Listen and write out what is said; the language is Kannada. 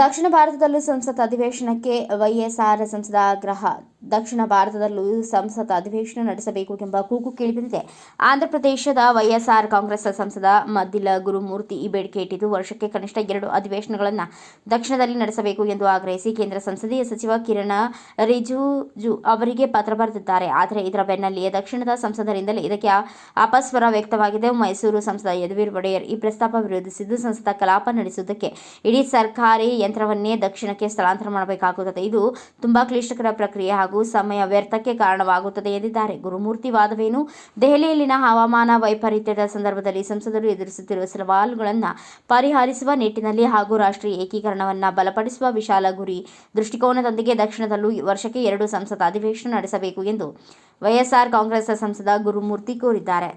ದಕ್ಷಿಣ ಭಾರತದಲ್ಲೂ ಸಂಸತ್ ಅಧಿವೇಶನಕ್ಕೆ ವೈಎಸ್ಆರ್ ಸಂಸದ ಆಗ್ರಹ. ದಕ್ಷಿಣ ಭಾರತದಲ್ಲೂ ಸಂಸತ್ ಅಧಿವೇಶನ ನಡೆಸಬೇಕು ಎಂಬ ಕೂಗು ಕೇಳಿಬಂದಿದೆ ಆಂಧ್ರಪ್ರದೇಶದ ವೈಎಸ್ಆರ್ ಕಾಂಗ್ರೆಸ್ ಸಂಸದ ಮದ್ದಿಲ ಗುರುಮೂರ್ತಿ ಈ ಬೇಡಿಕೆ ಇಟ್ಟಿದ್ದು, ವರ್ಷಕ್ಕೆ ಕನಿಷ್ಠ ಎರಡು ಅಧಿವೇಶನಗಳನ್ನು ದಕ್ಷಿಣದಲ್ಲಿ ನಡೆಸಬೇಕು ಎಂದು ಆಗ್ರಹಿಸಿ ಕೇಂದ್ರ ಸಂಸದೀಯ ಸಚಿವ ಕಿರಣ ರಿಜಿಜು ಅವರಿಗೆ ಪತ್ರ ಬರೆದಿದ್ದಾರೆ. ಆದರೆ ಇದರ ಬೆನ್ನಲ್ಲಿಯೇ ದಕ್ಷಿಣದ ಸಂಸದರಿಂದಲೇ ಇದಕ್ಕೆ ಅಪಸ್ವರ ವ್ಯಕ್ತವಾಗಿದೆ. ಮೈಸೂರು ಸಂಸದ ಯದುವೀರ್ ಒಡೆಯರ್ ಈ ಪ್ರಸ್ತಾಪ ವಿರೋಧಿಸಿದ್ದು, ಸಂಸದ ಕಲಾಪ ನಡೆಸುವುದಕ್ಕೆ ಇಡೀ ಸರ್ಕಾರಿ ಯಂತ್ರವನ್ನೇ ದಕ್ಷಿಣಕ್ಕೆ ಸ್ಥಳಾಂತರ ಮಾಡಬೇಕಾಗುತ್ತದೆ. ಇದು ತುಂಬಾ ಕ್ಲಿಷ್ಟಕರ ಪ್ರಕ್ರಿಯೆ ಹಾಗೂ ಸಮಯ ವ್ಯರ್ಥಕ್ಕೆ ಕಾರಣವಾಗುತ್ತದೆ ಎಂದಿದ್ದಾರೆ. ಗುರುಮೂರ್ತಿ ವಾದವೇನು? ದೆಹಲಿಯಲ್ಲಿನ ಹವಾಮಾನ ವೈಪರೀತ್ಯದ ಸಂದರ್ಭದಲ್ಲಿ ಸಂಸದರು ಎದುರಿಸುತ್ತಿರುವ ಸವಾಲುಗಳನ್ನು ಪರಿಹರಿಸುವ ನಿಟ್ಟಿನಲ್ಲಿ ಹಾಗೂ ರಾಷ್ಟ್ರೀಯ ಏಕೀಕರಣವನ್ನು ಬಲಪಡಿಸುವ ವಿಶಾಲ ಗುರಿ ದೃಷ್ಟಿಕೋನದೊಂದಿಗೆ ದಕ್ಷಿಣದಲ್ಲೂ ವರ್ಷಕ್ಕೆ ಎರಡು ಸಂಸತ್ ಅಧಿವೇಶನ ನಡೆಸಬೇಕು ಎಂದು ವೈಎಸ್ಆರ್ ಕಾಂಗ್ರೆಸ್ ಸಂಸದ ಗುರುಮೂರ್ತಿ ಕೋರಿದ್ದಾರೆ.